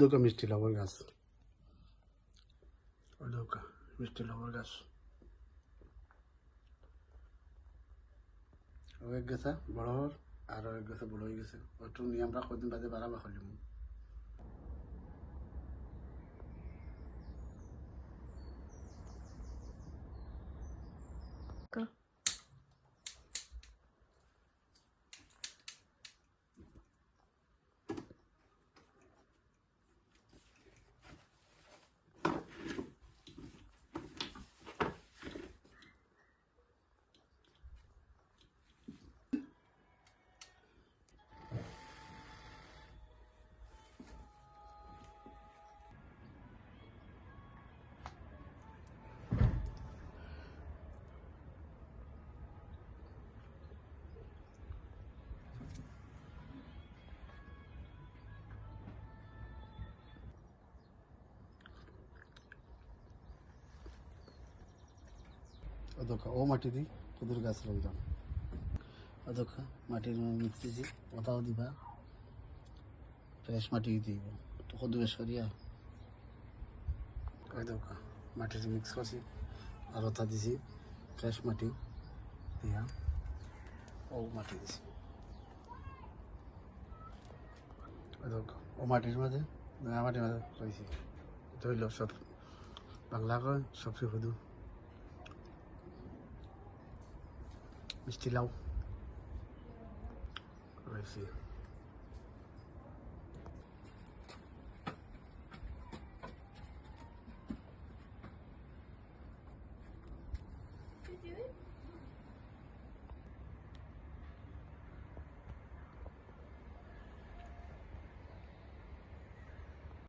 দোকা মিষ্টি লবর গাছ। দোকা মিষ্টি লবর গাছ। ও এক গেছে বড় হর আর এক গেছে বড় হয়ে গেছে। ওটু নিয়ে আমরা কদিন বাদে বাড়াবা হলিম ও দোকা ও মাটি দিই কুদুর গাছ রইলাম ও দোকা মাটির মিক্স দিছি ওটাও দিবা, ফ্রেশ মাটি দিব। তো কদু বেশ করিয়া ওই দোকা মাটির মিক্স করছি, আর ওটা দিছি, ফ্রেশ মাটি দিয়া ও মাটি দিছি। ও মাটির মাঝে মাটির মাঝে রয়েছি। ধরল সব, বাংলা কয় সবচেয়ে শুধু মিষ্টি লাউ রয়েছে